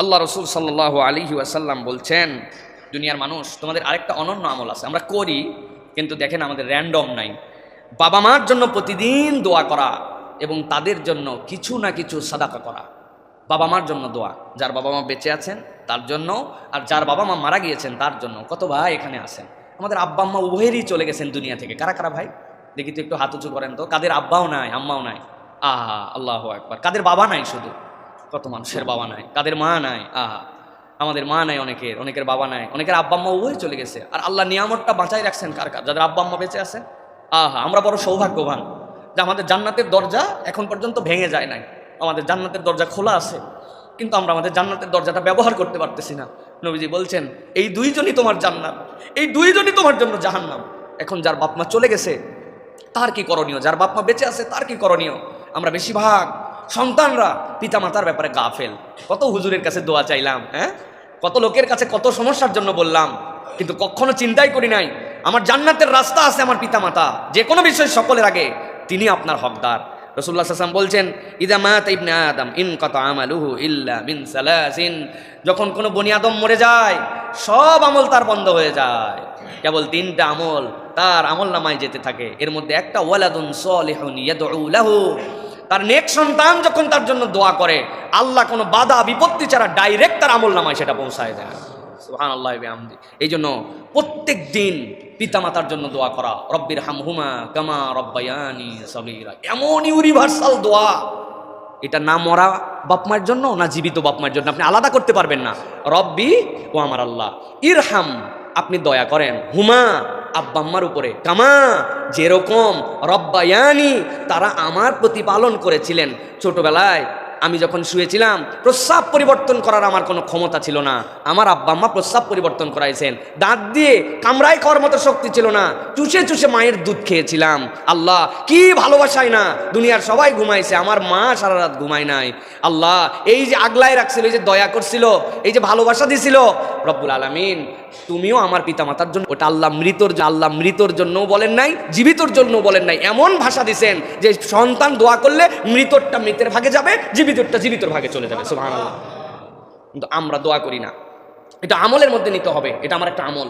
আল্লাহ রসুল সাল্লাহ আলিহি ওয়াসাল্লাম বলছেন, দুনিয়ার মানুষ, তোমাদের আরেকটা অনন্য আমল আছে। আমরা করি, কিন্তু দেখেন আমাদের র্যান্ডম নাই। বাবা মার জন্য প্রতিদিন দোয়া করা এবং তাদের জন্য কিছু না কিছু সাদাকা করা। বাবা মার জন্য দোয়া। যার বাবা মা বেঁচে আছেন, তার জন্য, আর যার বাবা মা মারা গিয়েছেন, তার জন্য। কত ভাই এখানে আছেন? আমাদের আব্বা আম্মা উভয়েরই চলে গেছেন দুনিয়া থেকে। কারা কারা ভাই? দেখি তো একটু হাত উঁচু করেন তো। কাদের আব্বাও নাই, আম্মাও নাই। আহা, আল্লাহ একবার কাদের বাবা নাই শুধু? কত মানুষের বাবা নাই কাদের মা নাই, আহা। আমাদের মা নাই অনেকের অনেকের বাবা নাই, অনেকের আব্বা আম্মা উভয় চলে গেছে। আর আল্লাহ নিয়ামতটা বাঁচাই রাখছেন কার কার? যাদের আব্বা আম্মা বেঁচে আছেন আহা, আমরা বড় সৌভাগ্যবান যে আমাদের জান্নাতের দরজা এখন পর্যন্ত ভেঙে যায় নাই। আমাদের জান্নাতের দরজা খোলা আছে, কিন্তু আমরা আমাদের জান্নাতের দরজাটা ব্যবহার করতে পারতেছি না। নবীজি বলছেন, এই দুইজনই তোমার জান্নাত, এই দুইজনই তোমার জন্য জাহান্নাম। এখন যার বাপমা চলে গেছে, তার কি করণীয়? যার বাপমা বেঁচে আছে, তার কি করণীয়? আমরা বেশিরভাগ সন্তানরা পিতামাতার ব্যাপারে গাফেল। কত হুজুরের কাছে দোয়া চাইলাম হ্যাঁ? কত লোকের কাছে কত সমস্যার জন্য বললাম, কিন্তু কখনো চিন্তাই করি নাই। আমার জান্নাতের রাস্তা আছে আমার পিতামাতা, যে কোনো বিষয় সকলের আগে তিনি আপনার হকদার। রসুল্লাহ সাল্লাম বলছেন, ইদা মাত ইবনে আদম, ইন কত আমালুহু ইল্লা মিন সালাসিন। যখন কোনো বনি আদম মরে যায়, সব আমল তার বন্ধ হয়ে যায়। কেবল তিনটা আমল তার আমল নামায় যেতে থাকে। এর মধ্যে একটা, ওয়ালাদুন সলিহুন ইয়াদউ লাহু তার নেক সন্তান যখন তার জন্য দোয়া করে, আল্লাহ কোনো বাধা, বিপত্তি ছাড়া ডাইরেক্ট তার আমল নামায় সেটা পৌঁছায় সুহান আল্লাহ আমদি এই জন্য প্রত্যেক দিন পিতামাতার জন্য দোয়া করা, রব্বির হামহুমা কামা রব্বায়ানি সগীরা। এমন ইউনিভার্সাল দোয়া। এটা না মরা বাপমার জন্য, না জীবিত বাপমার জন্য। আপনি আলাদা করতে পারবেন না। রব্বি ও আমার আল্লাহ, ইরহাম, আপনি দয়া করেন। হুমা আব্বাম্মার উপরে। কামা যেরকম রব্বায়ানি তারা আমার প্রতিপালন করেছিলেন। ছোটবেলায় আমি যখন শুয়েছিলাম, প্রস্রাব পরিবর্তন করার আমার কোনো ক্ষমতা ছিল না। আমার আব্বা আম্মা প্রস্রাব পরিবর্তন করাইছেন। দাঁত দিয়ে কামড়াই খাওয়ার মতো শক্তি ছিল না। চুষে চুষে মায়ের দুধ খেয়েছিলাম। আল্লাহ, কি ভালোবাসায় না। দুনিয়ার সবাই ঘুমাইছে, আমার মা সারা রাত ঘুমায় নাই। আল্লাহ, এই যে আগলায় রাখছিল, এই যে দয়া করছিল, এই যে ভালোবাসা দিছিল, রব্বুল আলমিন, তুমিও আমার পিতামাতার জন্য, ওটা আল্লাহ মৃতর আল্লাহ মৃতর জন্যও বলেন নাই, জীবিতর জন্যও বলেন নাই, এমন ভাষা দিছেন যে সন্তান দোয়া করলে মৃতরটা মৃতের ভাগে যাবে জীবিতরটা জীবিতর ভাগে চলে যাবে সুবহান কিন্তু আমরা দোয়া করি না। এটা আমলের মধ্যে নিতে হবে, এটা আমার একটা আমল।